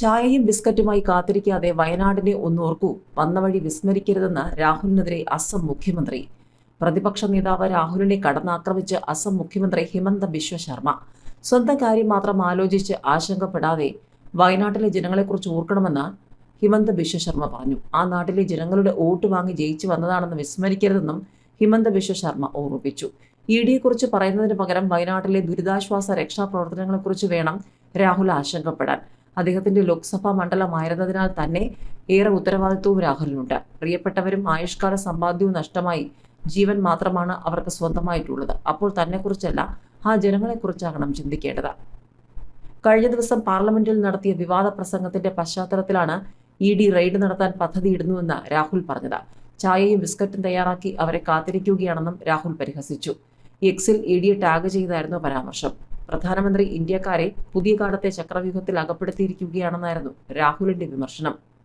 ചായയും ബിസ്ക്കറ്റുമായി കാത്തിരിക്കാതെ വയനാടിനെ ഒന്നോർക്കൂ വന്ന വഴി വിസ്മരിക്കരുതെന്ന് രാഹുലിനെതിരെ അസം മുഖ്യമന്ത്രി. പ്രതിപക്ഷ നേതാവ് രാഹുലിനെ കടന്നാക്രമിച്ച് അസം മുഖ്യമന്ത്രി ഹിമന്ത ബിശ്വ ശർമ്മ. സ്വന്തം കാര്യം മാത്രം ആലോചിച്ച് ആശങ്കപ്പെടാതെ വയനാട്ടിലെ ജനങ്ങളെക്കുറിച്ച് ഓർക്കണമെന്ന് ഹിമന്ത ബിശ്വ ശർമ്മ പറഞ്ഞു. ആ നാട്ടിലെ ജനങ്ങളുടെ വോട്ട് വാങ്ങി ജയിച്ചു വന്നതാണെന്ന് വിസ്മരിക്കരുതെന്നും ഹിമന്ത ബിശ്വ ശർമ്മ ഓർമ്മിപ്പിച്ചു. ഇ ഡിയെക്കുറിച്ച് പറയുന്നതിന് പകരം വയനാട്ടിലെ ദുരിതാശ്വാസ രക്ഷാപ്രവർത്തനങ്ങളെക്കുറിച്ച് വേണം രാഹുൽ ആശങ്കപ്പെടാൻ. അദ്ദേഹത്തിന്റെ ലോക്സഭാ മണ്ഡലമായിരുന്നതിനാൽ തന്നെ ഏറെ ഉത്തരവാദിത്വവും രാഹുലിനുണ്ട്. പ്രിയപ്പെട്ടവരും ആയുഷ്കാല സമ്പാദ്യവും നഷ്ടമായി ജീവൻ മാത്രമാണ് അവർക്ക് സ്വന്തമായിട്ടുള്ളത്. അപ്പോൾ തന്നെക്കുറിച്ചല്ല ആ ജനങ്ങളെക്കുറിച്ചാകണം ചിന്തിക്കേണ്ടത്. കഴിഞ്ഞ ദിവസം പാർലമെന്റിൽ നടത്തിയ വിവാദ പ്രസംഗത്തിന്റെ പശ്ചാത്തലത്തിലാണ് ഇ ഡി റെയ്ഡ് നടത്താൻ പദ്ധതിയിടുന്നുവെന്ന് രാഹുൽ പറഞ്ഞത്. ചായയും ബിസ്ക്കറ്റും തയ്യാറാക്കി അവരെ കാത്തിരിക്കുകയാണെന്നും രാഹുൽ പരിഹസിച്ചു. എക്സിൽ ഇ ഡിയെ ടാഗ് ചെയ്തായിരുന്നു പരാമർശം. പ്രധാനമന്ത്രി ഇന്ത്യക്കാരെ പുതിയ കാലത്തെ ചക്രവ്യൂഹത്തിൽ അകപ്പെടുത്തിയിരിക്കുകയാണെന്നായിരുന്നു രാഹുലിന്റെ വിമർശനം.